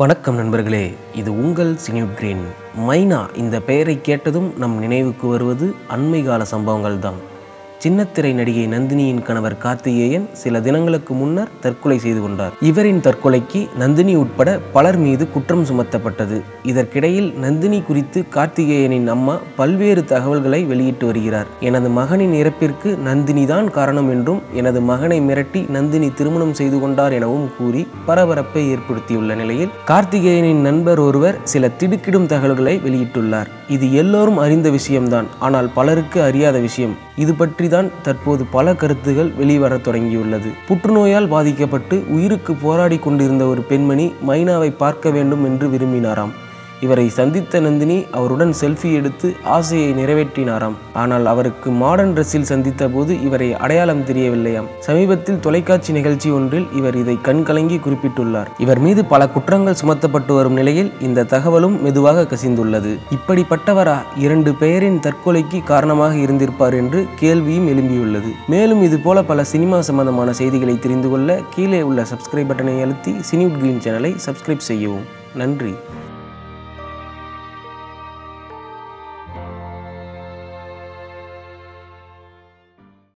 வணக்கம் நண்பர்களே இது உங்கள் சினியூட் கிரீன் மைனா இந்த பெயரை கேட்டதும் நம் நினைவுக்கு வருவது அண்மை கால சம்பவங்கள் தான் சின்னத்திரை நடிகை நந்தினியின் கணவர் கார்த்திகேயன் சில தினங்களுக்கு முன்னர் தற்கொலை செய்து கொண்டார். இவரின் தற்கொலைக்கு நந்தினி உட்பட பலர் மீது குற்றம் சுமத்தப்பட்டது. இதற்கிடையில் நந்தினி குறித்து கார்த்திகேயனின் அம்மா பல்வேறு தகவல்களை வெளியிட்டு வருகிறார். எனது மகனின் இறப்பிற்கு நந்தினி தான் காரணம் என்றும் எனது மகனை மிரட்டி நந்தினி திருமணம் செய்து கொண்டார் எனவும் கூறி பரபரப்பை ஏற்படுத்தியுள்ள நிலையில் கார்த்திகேயனின் நண்பர் ஒருவர் சில திடுக்கிடும் தகவல்களை வெளியிட்டுள்ளார். இது எல்லோரும் அறிந்த விஷயம்தான். ஆனால் பலருக்கு அறியாத விஷயம். இது பற்றி தான் தற்போது பல கருத்துகள் வெளிவரத் தொடங்கியுள்ளது. புற்றுநோயால் பாதிக்கப்பட்டு உயிருக்கு போராடி கொண்டிருந்த ஒரு பெண்மணி மைனாவை பார்க்க வேண்டும் என்று விரும்பினாராம். இவரை சந்தித்த நந்தினி அவருடன் செல்ஃபி எடுத்து ஆசையை நிறைவேற்றினாராம். ஆனால் அவருக்கு மாடர்ன் ட்ரெஸ்ஸில் சந்தித்த போது இவரை அடையாளம் தெரியவில்லையாம். சமீபத்தில் தொலைக்காட்சி நிகழ்ச்சி ஒன்றில் இவர் இதை கண்கலங்கி குறிப்பிட்டுள்ளார். இவர் மீது பல குற்றங்கள் சுமத்தப்பட்டு வரும் நிலையில் இந்த தகவலும் மெதுவாக கசிந்துள்ளது. இப்படிப்பட்டவரா? இரண்டு பெயரின் தற்கொலைக்கு காரணமாக இருந்திருப்பார் என்று கேள்வியும் எழும்பியுள்ளது. மேலும் இது போல பல சினிமா சம்பந்தமான செய்திகளை தெரிந்து கொள்ள கீழே உள்ள சப்ஸ்கிரைப் பட்டனை அழுத்தி சினி கிரீன் சேனலை சப்ஸ்கிரைப் செய்யவும். நன்றி.